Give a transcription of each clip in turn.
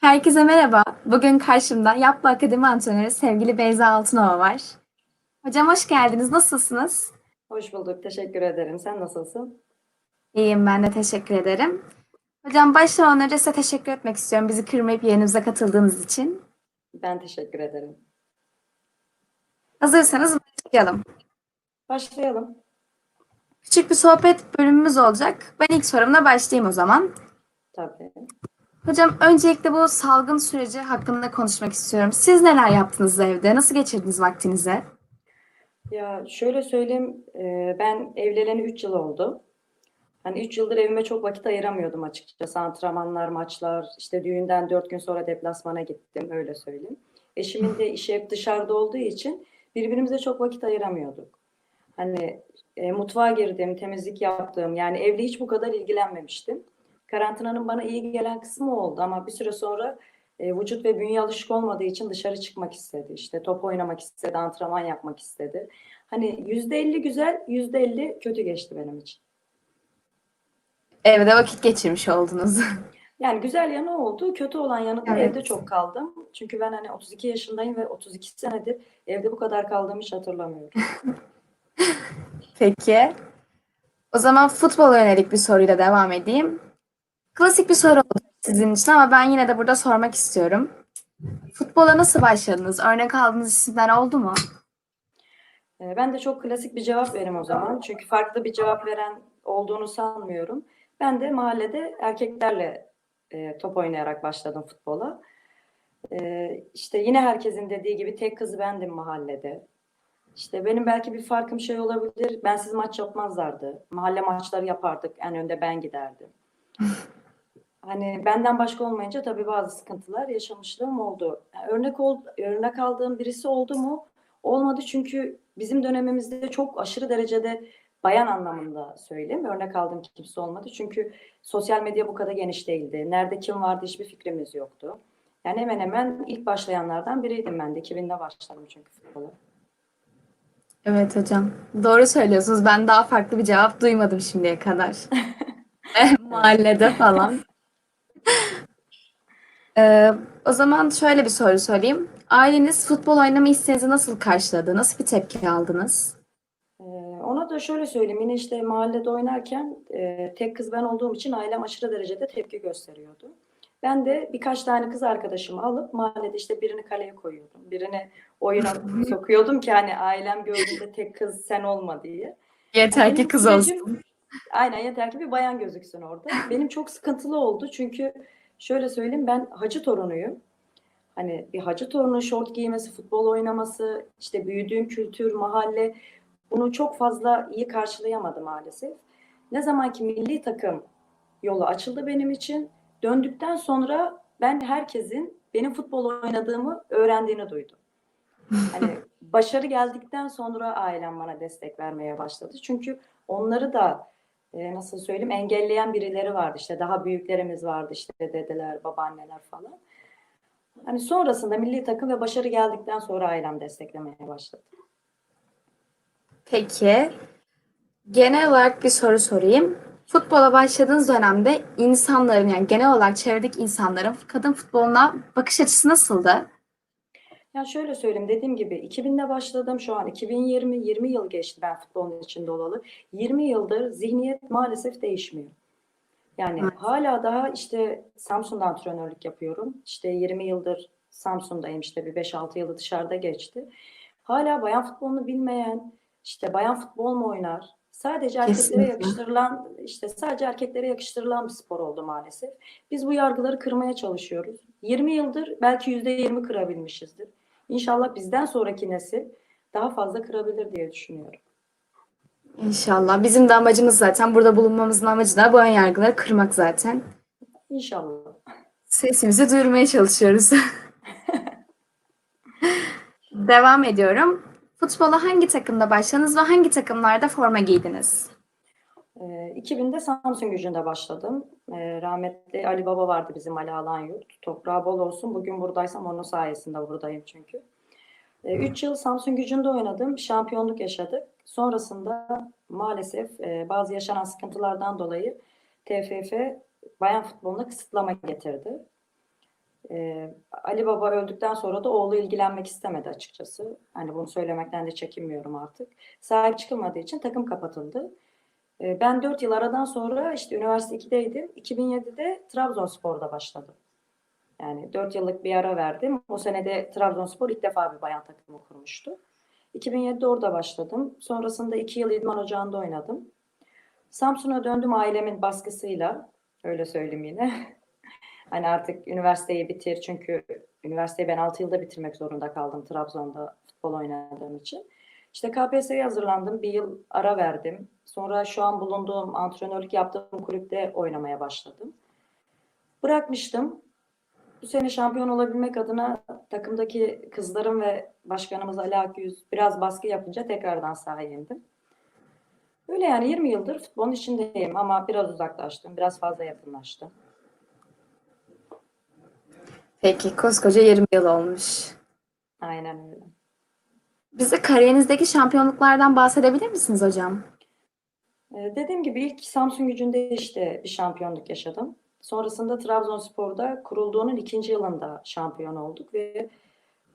Herkese merhaba. Bugün karşımda Yapma Akademi antrenörü sevgili Beyza Altınova var. Hocam hoş geldiniz. Nasılsınız? Hoş bulduk. Teşekkür ederim. Sen nasılsın? İyiyim ben de teşekkür ederim. Hocam başlamadan önce size teşekkür etmek istiyorum. Bizi kırmayıp yayınımıza katıldığınız için. Ben teşekkür ederim. Hazırsanız başlayalım. Başlayalım. Küçük bir sohbet bölümümüz olacak. Ben ilk sorumla başlayayım o zaman. Tabii. Hocam öncelikle bu salgın süreci hakkında konuşmak istiyorum. Siz neler yaptınız evde? Nasıl geçirdiniz vaktinizi? Ya şöyle söyleyeyim. e, Ben evleneli 3 yıl oldu. Hani 3 yıldır evime çok vakit ayıramıyordum açıkçası. Antrenmanlar, maçlar, işte düğünden 4 gün sonra deplasmana gittim. Öyle söyleyeyim. Eşimin de işi hep dışarıda olduğu için birbirimize çok vakit ayıramıyorduk. Hani e, mutfağa girdim, temizlik yaptım. Yani evle hiç bu kadar ilgilenmemiştim. Karantinanın bana iyi gelen kısmı oldu ama bir süre sonra e, vücut ve bünye alışık olmadığı için dışarı çıkmak istedi. İşte top oynamak istedi, antrenman yapmak istedi. Hani yüzde elli güzel, yüzde elli kötü geçti benim için. Evde vakit geçirmiş oldunuz. Yani güzel yanı oldu, kötü olan yanı da Evet. evde çok kaldım. Çünkü ben hani 32 yaşındayım ve 32 senedir evde bu kadar kaldığımı hiç hatırlamıyorum. Peki. O zaman futbola yönelik bir soruyla devam edeyim. Klasik bir soru olacak sizin için ama ben yine de burada sormak istiyorum. Futbola nasıl başladınız? Örnek aldığınız isimler oldu mu? Ee, Ben de çok klasik bir cevap vereyim o zaman. Çünkü farklı bir cevap veren olduğunu sanmıyorum. Ben de mahallede erkeklerle e, top oynayarak başladım futbola. Ee, işte yine herkesin dediği gibi tek kız bendim mahallede. İşte benim belki bir farkım şey olabilir. Bensiz maç yapmazlardı. Mahalle maçları yapardık. En önde ben giderdim. Hani benden başka olmayınca tabii bazı sıkıntılar yaşamışlığım oldu. Yani örnek ol, örnek aldığım birisi oldu mu? Olmadı çünkü bizim dönemimizde çok aşırı derecede bayan anlamında söyleyeyim. Örnek aldığım kimse olmadı. Çünkü sosyal medya bu kadar geniş değildi. Nerede kim vardı hiçbir fikrimiz yoktu. Yani hemen hemen ilk başlayanlardan biriydim ben de. 2000'de başladım çünkü futbola. Evet hocam. Doğru söylüyorsunuz. Ben daha farklı bir cevap duymadım şimdiye kadar. Mahallede falan. Ee, o zaman şöyle bir soru sorayım. Aileniz futbol oynama isteğinizi nasıl karşıladı? Nasıl bir tepki aldınız? Ee, ona da şöyle söyleyeyim. Yine işte mahallede oynarken e, tek kız ben olduğum için ailem aşırı derecede tepki gösteriyordu. Ben de birkaç tane kız arkadaşımı alıp mahallede işte birini kaleye koyuyordum. Birini oyuna sokuyordum ki hani ailem gördüğünde tek kız sen olma diye. Yeter ki Benim kız sürecim- olsun. Aynen yeter ki bir bayan gözüksün orada. Benim çok sıkıntılı oldu çünkü şöyle söyleyeyim ben hacı torunuyum. Hani bir hacı torunun şort giymesi, futbol oynaması, işte büyüdüğüm kültür, mahalle bunu çok fazla iyi karşılayamadım maalesef. Ne zaman ki milli takım yolu açıldı benim için döndükten sonra ben herkesin benim futbol oynadığımı öğrendiğini duydum. Hani başarı geldikten sonra ailem bana destek vermeye başladı. Çünkü onları da e, nasıl söyleyeyim engelleyen birileri vardı. İşte daha büyüklerimiz vardı işte dedeler, babaanneler falan. Hani sonrasında milli takım ve başarı geldikten sonra ailem desteklemeye başladı. Peki. Genel olarak bir soru sorayım. Futbola başladığınız dönemde insanların yani genel olarak çevredeki insanların kadın futboluna bakış açısı nasıldı? Ya şöyle söyleyeyim dediğim gibi 2000'de başladım şu an 2020 20 yıl geçti ben futbolun içinde olalı. 20 yıldır zihniyet maalesef değişmiyor. Yani Evet. hala daha işte Samsun'da antrenörlük yapıyorum. İşte 20 yıldır Samsun'dayım işte bir 5-6 yılı dışarıda geçti. Hala bayan futbolunu bilmeyen işte bayan futbol mu oynar? Sadece erkeklere Kesinlikle. yakıştırılan işte sadece erkeklere yakıştırılan bir spor oldu maalesef. Biz bu yargıları kırmaya çalışıyoruz. 20 yıldır belki %20 kırabilmişizdir. İnşallah bizden sonraki nesil daha fazla kırabilir diye düşünüyorum. İnşallah. Bizim de amacımız zaten burada bulunmamızın amacı da bu ön yargıları kırmak zaten. İnşallah. Sesimizi duyurmaya çalışıyoruz. Devam ediyorum. Futbola hangi takımda başladınız ve hangi takımlarda forma giydiniz? Ee, 2000'de Samsun Gücü'nde başladım. Ee, rahmetli Ali Baba vardı bizim Ali Alanyurt. Toprağı bol olsun. Bugün buradaysam onun sayesinde buradayım çünkü. 3 yıl Samsun Gücü'nde oynadım. Şampiyonluk yaşadık. Sonrasında maalesef e, bazı yaşanan sıkıntılardan dolayı TFF bayan futboluna kısıtlama getirdi. Ee, Ali Baba öldükten sonra da oğlu ilgilenmek istemedi açıkçası. Hani bunu söylemekten de çekinmiyorum artık. Sahip çıkılmadığı için takım kapatıldı. Ee, ben 4 yıl aradan sonra işte üniversite 2'deydim. 2007'de Trabzonspor'da başladım. Yani 4 yıllık bir ara verdim. O senede Trabzonspor ilk defa bir bayan takımı kurmuştu. 2007'de orada başladım. Sonrasında 2 yıl İdman Ocağı'nda oynadım. Samsun'a döndüm ailemin baskısıyla. Öyle söyleyeyim yine. hani artık üniversiteyi bitir. Çünkü üniversiteyi ben 6 yılda bitirmek zorunda kaldım Trabzon'da futbol oynadığım için. İşte KPSS'ye hazırlandım. Bir yıl ara verdim. Sonra şu an bulunduğum antrenörlük yaptığım kulüpte oynamaya başladım. Bırakmıştım. Bu sene şampiyon olabilmek adına takımdaki kızlarım ve başkanımız Ali Akyüz biraz baskı yapınca tekrardan sahaya indim. Öyle yani 20 yıldır futbolun içindeyim ama biraz uzaklaştım, biraz fazla yakınlaştım. Peki koskoca 20 yıl olmuş. Aynen öyle. Bize kariyerinizdeki şampiyonluklardan bahsedebilir misiniz hocam? Ee, dediğim gibi ilk Samsun gücünde işte bir şampiyonluk yaşadım. Sonrasında Trabzonspor'da kurulduğunun ikinci yılında şampiyon olduk ve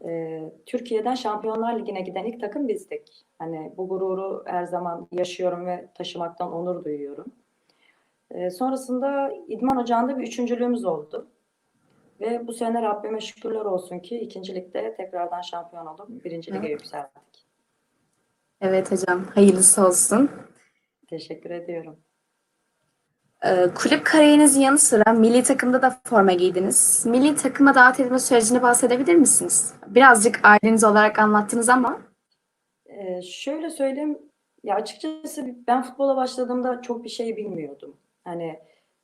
e, Türkiye'den Şampiyonlar Ligi'ne giden ilk takım bizdik. Hani bu gururu her zaman yaşıyorum ve taşımaktan onur duyuyorum. E, sonrasında İdman Ocağı'nda bir üçüncülüğümüz oldu. Ve bu sene Rabbime şükürler olsun ki ikinci ligde tekrardan şampiyon olduk. Birinci lige yükseldik. Evet hocam, hayırlısı olsun. Teşekkür ediyorum. Ee, kulüp kariyerinizin yanı sıra milli takımda da forma giydiniz. Milli takıma davet edilme sürecini bahsedebilir misiniz? Birazcık aileniz olarak anlattınız ama. Ee, şöyle söyleyeyim, ya açıkçası ben futbola başladığımda çok bir şey bilmiyordum. Hani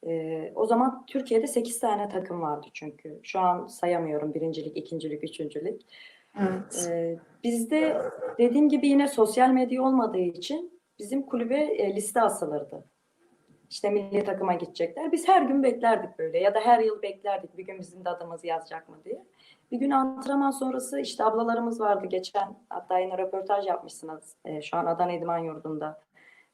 e, o zaman Türkiye'de 8 tane takım vardı çünkü. Şu an sayamıyorum birincilik, ikincilik, üçüncülük. Evet. Ee, bizde dediğim gibi yine sosyal medya olmadığı için bizim kulübe e, liste asılırdı. İşte milli takıma gidecekler. Biz her gün beklerdik böyle ya da her yıl beklerdik bir gün bizim de adımız yazacak mı diye. Bir gün antrenman sonrası işte ablalarımız vardı geçen hatta yine röportaj yapmışsınız e, şu an Adana İdman Yurdu'nda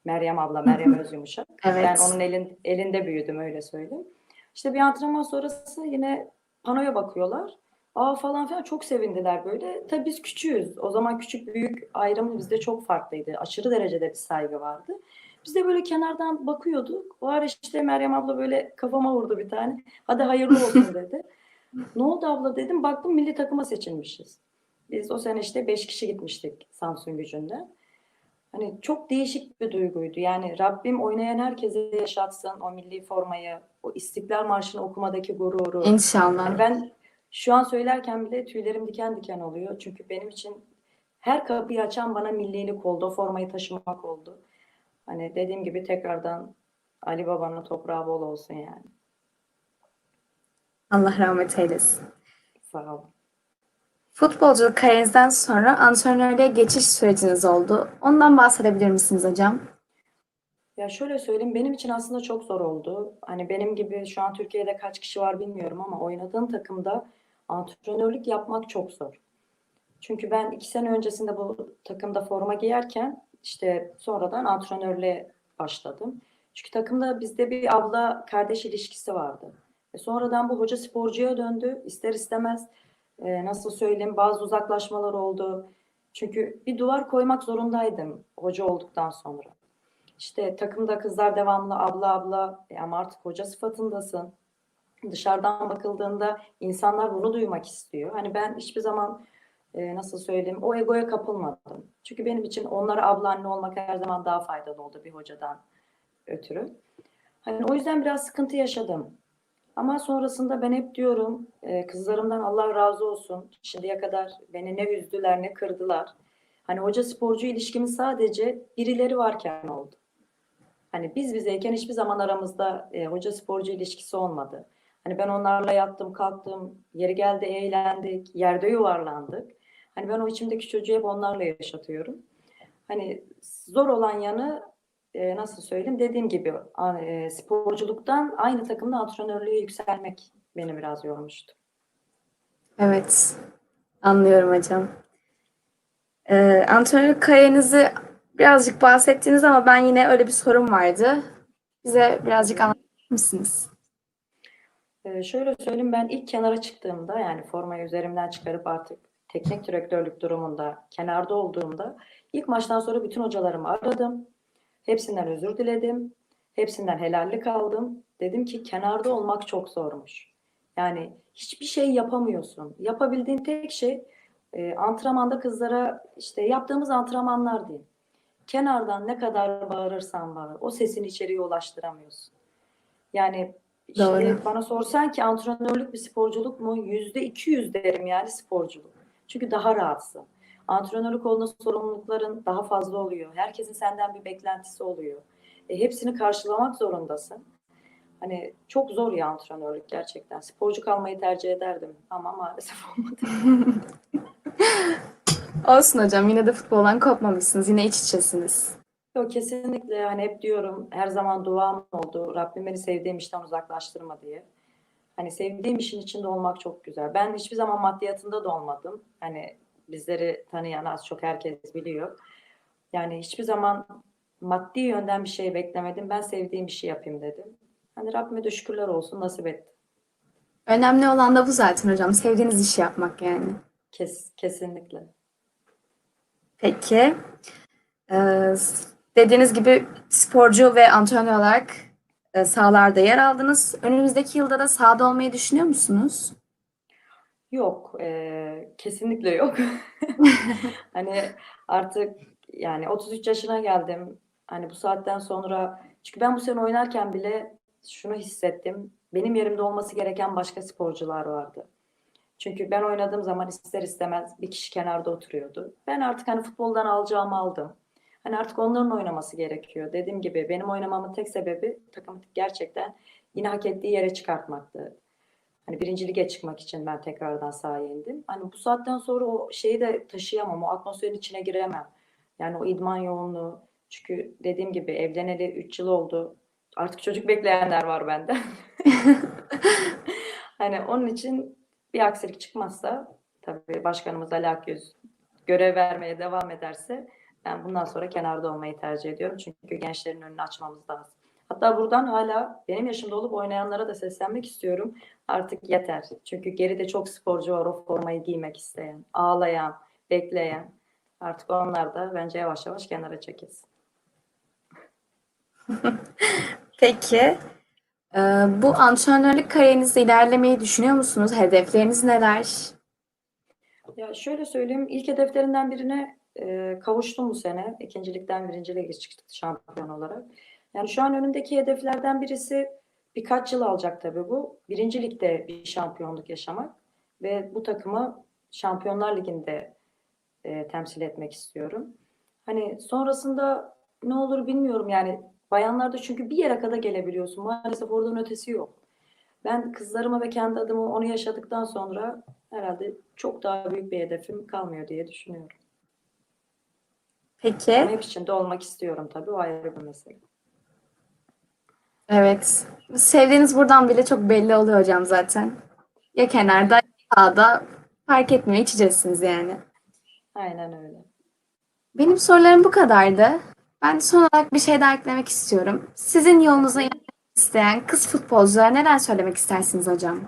Meryem abla, Meryem Özyumuşak. Evet. Ben onun elin, elinde büyüdüm öyle söyleyeyim. İşte bir antrenman sonrası yine panoya bakıyorlar. Aa falan filan çok sevindiler böyle. Tabii biz küçüğüz. O zaman küçük büyük ayrımı bizde çok farklıydı. Aşırı derecede bir saygı vardı. Biz de böyle kenardan bakıyorduk. O ara işte Meryem abla böyle kafama vurdu bir tane. Hadi hayırlı olsun dedi. ne oldu abla dedim. Baktım milli takıma seçilmişiz. Biz o sene işte 5 kişi gitmiştik Samsun gücünde. Hani çok değişik bir duyguydu. Yani Rabbim oynayan herkese yaşatsın o milli formayı, o İstiklal Marşı'nı okumadaki gururu. İnşallah. Yani ben şu an söylerken bile tüylerim diken diken oluyor. Çünkü benim için her kapıyı açan bana millilik oldu. O formayı taşımak oldu. Hani dediğim gibi tekrardan Ali Baba'nın toprağı bol olsun yani. Allah rahmet eylesin. Sağ olun. Futbolculuk kariyerinizden sonra antrenörlüğe geçiş süreciniz oldu. Ondan bahsedebilir misiniz hocam? Ya şöyle söyleyeyim benim için aslında çok zor oldu. Hani benim gibi şu an Türkiye'de kaç kişi var bilmiyorum ama oynadığım takımda antrenörlük yapmak çok zor. Çünkü ben iki sene öncesinde bu takımda forma giyerken işte sonradan antrenörlüğe başladım. Çünkü takımda bizde bir abla kardeş ilişkisi vardı. E sonradan bu hoca sporcuya döndü. İster istemez e, nasıl söyleyeyim bazı uzaklaşmalar oldu. Çünkü bir duvar koymak zorundaydım hoca olduktan sonra. İşte takımda kızlar devamlı abla abla e ama artık hoca sıfatındasın. Dışarıdan bakıldığında insanlar bunu duymak istiyor. Hani ben hiçbir zaman e, nasıl söyleyeyim o egoya kapılmadım. Çünkü benim için onlara abla anne olmak her zaman daha faydalı oldu bir hocadan ötürü. Hani o yüzden biraz sıkıntı yaşadım. Ama sonrasında ben hep diyorum e, kızlarımdan Allah razı olsun. Şimdiye kadar beni ne üzdüler ne kırdılar. Hani hoca sporcu ilişkimiz sadece birileri varken oldu. Hani biz bizeyken hiçbir zaman aramızda e, hoca sporcu ilişkisi olmadı. Hani ben onlarla yattım, kalktım, yeri geldi eğlendik, yerde yuvarlandık. Hani ben o içimdeki çocuğu hep onlarla yaşatıyorum. Hani zor olan yanı e, nasıl söyleyeyim dediğim gibi e, sporculuktan aynı takımda antrenörlüğe yükselmek beni biraz yormuştu. Evet, anlıyorum hocam. Ee, antrenörlük kariyerinizi birazcık bahsettiniz ama ben yine öyle bir sorum vardı. Bize birazcık anlatır mısınız? Ee, şöyle söyleyeyim ben ilk kenara çıktığımda yani formayı üzerimden çıkarıp artık teknik direktörlük durumunda kenarda olduğumda ilk maçtan sonra bütün hocalarımı aradım. Hepsinden özür diledim. Hepsinden helallik aldım. Dedim ki kenarda olmak çok zormuş. Yani hiçbir şey yapamıyorsun. Yapabildiğin tek şey e, antrenmanda kızlara işte yaptığımız antrenmanlar diyeyim. Kenardan ne kadar bağırırsan bağır. O sesini içeriye ulaştıramıyorsun. Yani işte Doğru. bana sorsan ki antrenörlük bir sporculuk mu? Yüzde iki yüz derim yani sporculuk. Çünkü daha rahatsın. Antrenörlük olduğunda sorumlulukların daha fazla oluyor. Herkesin senden bir beklentisi oluyor. E, hepsini karşılamak zorundasın. Hani çok zor ya antrenörlük gerçekten. Sporcu kalmayı tercih ederdim ama maalesef olmadı. Olsun hocam yine de futboldan kopmamışsınız. Yine iç içesiniz. Yok kesinlikle hani hep diyorum her zaman duam oldu. Rabbim beni sevdiğim işten uzaklaştırma diye. Hani sevdiğim işin içinde olmak çok güzel. Ben hiçbir zaman maddiyatında da olmadım. Hani bizleri tanıyan az çok herkes biliyor. Yani hiçbir zaman maddi yönden bir şey beklemedim. Ben sevdiğim işi yapayım dedim. Hani Rabbime de şükürler olsun nasip etti. Önemli olan da bu zaten hocam. Sevdiğiniz işi yapmak yani. Kes, kesinlikle. Peki. Ee, dediğiniz gibi sporcu ve antrenör olarak e, sahalarda yer aldınız. Önümüzdeki yılda da sahada olmayı düşünüyor musunuz? Yok, eee, kesinlikle yok. Hani artık yani 33 yaşına geldim. Hani bu saatten sonra çünkü ben bu sene oynarken bile şunu hissettim. Benim yerimde olması gereken başka sporcular vardı. Çünkü ben oynadığım zaman ister istemez bir kişi kenarda oturuyordu. Ben artık hani futboldan alacağımı aldım. Hani artık onların oynaması gerekiyor. Dediğim gibi benim oynamamın tek sebebi takımı gerçekten yine hak ettiği yere çıkartmaktı. Hani birinci lige çıkmak için ben tekrardan sahaya indim. Hani bu saatten sonra o şeyi de taşıyamam, o atmosferin içine giremem. Yani o idman yoğunluğu. Çünkü dediğim gibi evleneli 3 yıl oldu. Artık çocuk bekleyenler var bende. Hani onun için bir aksilik çıkmazsa tabii başkanımız Ali Akyüz görev vermeye devam ederse ben bundan sonra kenarda olmayı tercih ediyorum. Çünkü gençlerin önünü açmamız lazım. Hatta buradan hala benim yaşımda olup oynayanlara da seslenmek istiyorum. Artık yeter. Çünkü geride çok sporcu var o formayı giymek isteyen, ağlayan, bekleyen. Artık onlar da bence yavaş yavaş kenara çekilsin. Peki. Ee, bu antrenörlük kariyerinizde ilerlemeyi düşünüyor musunuz? Hedefleriniz neler? Ya şöyle söyleyeyim, ilk hedeflerinden birine e, kavuştum bu sene. İkincilikten birinci lige çıktık şampiyon olarak. Yani şu an önümdeki hedeflerden birisi birkaç yıl alacak tabii bu. Birinci ligde bir şampiyonluk yaşamak ve bu takımı Şampiyonlar Ligi'nde e, temsil etmek istiyorum. Hani sonrasında ne olur bilmiyorum yani bayanlarda çünkü bir yere kadar gelebiliyorsun. Maalesef oradan ötesi yok. Ben kızlarıma ve kendi adıma onu yaşadıktan sonra herhalde çok daha büyük bir hedefim kalmıyor diye düşünüyorum. Ama Peki. hep içinde olmak istiyorum tabii. O ayrı bir mesele. Evet. Sevdiğiniz buradan bile çok belli oluyor hocam zaten. Ya kenarda ya sahada fark etmiyor. İç içesiniz yani. Aynen öyle. Benim sorularım bu kadardı. Ben son olarak bir şey daha eklemek istiyorum. Sizin yolunuza isteyen kız futbolculara neler söylemek istersiniz hocam?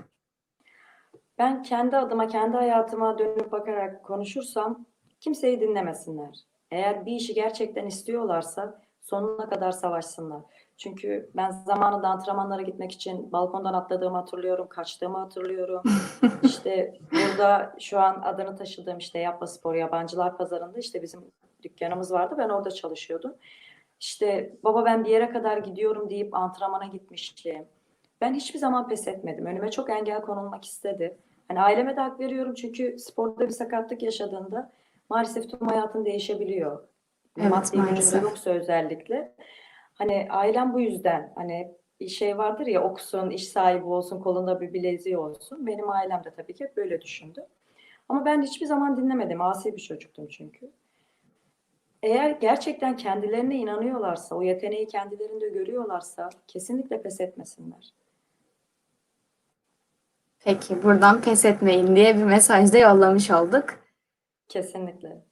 Ben kendi adıma, kendi hayatıma dönüp bakarak konuşursam kimseyi dinlemesinler. Eğer bir işi gerçekten istiyorlarsa sonuna kadar savaşsınlar. Çünkü ben zamanında antrenmanlara gitmek için balkondan atladığımı hatırlıyorum, kaçtığımı hatırlıyorum. İşte burada şu an adını taşıdığım işte Yapma Spor Yabancılar Pazarı'nda işte bizim dükkanımız vardı. Ben orada çalışıyordum. İşte baba ben bir yere kadar gidiyorum deyip antrenmana gitmiştim. Ben hiçbir zaman pes etmedim. Önüme çok engel konulmak istedi. Hani aileme de hak veriyorum çünkü sporda bir sakatlık yaşadığında maalesef tüm hayatın değişebiliyor. Evet, Maddi maalesef. yoksa özellikle. Hani ailem bu yüzden hani bir şey vardır ya okusun, iş sahibi olsun, kolunda bir bileziği olsun. Benim ailem de tabii ki hep böyle düşündü. Ama ben hiçbir zaman dinlemedim. Asi bir çocuktum çünkü. Eğer gerçekten kendilerine inanıyorlarsa, o yeteneği kendilerinde görüyorlarsa kesinlikle pes etmesinler. Peki buradan pes etmeyin diye bir mesaj da yollamış olduk. Kesinlikle.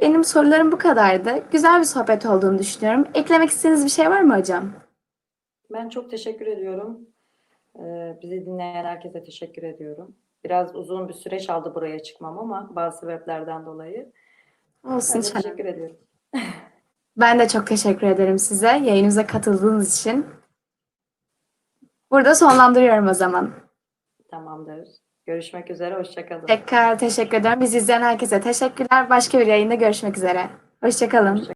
Benim sorularım bu kadardı. Güzel bir sohbet olduğunu düşünüyorum. Eklemek istediğiniz bir şey var mı hocam? Ben çok teşekkür ediyorum. Ee, bizi dinleyen herkese teşekkür ediyorum. Biraz uzun bir süreç aldı buraya çıkmam ama bazı sebeplerden dolayı. Olsun. Ben teşekkür ediyorum. Ben de çok teşekkür ederim size yayınımıza katıldığınız için. Burada sonlandırıyorum o zaman. Tamamdır. Görüşmek üzere. Hoşçakalın. Tekrar teşekkür ederim. Bizi izleyen herkese teşekkürler. Başka bir yayında görüşmek üzere. Hoşçakalın.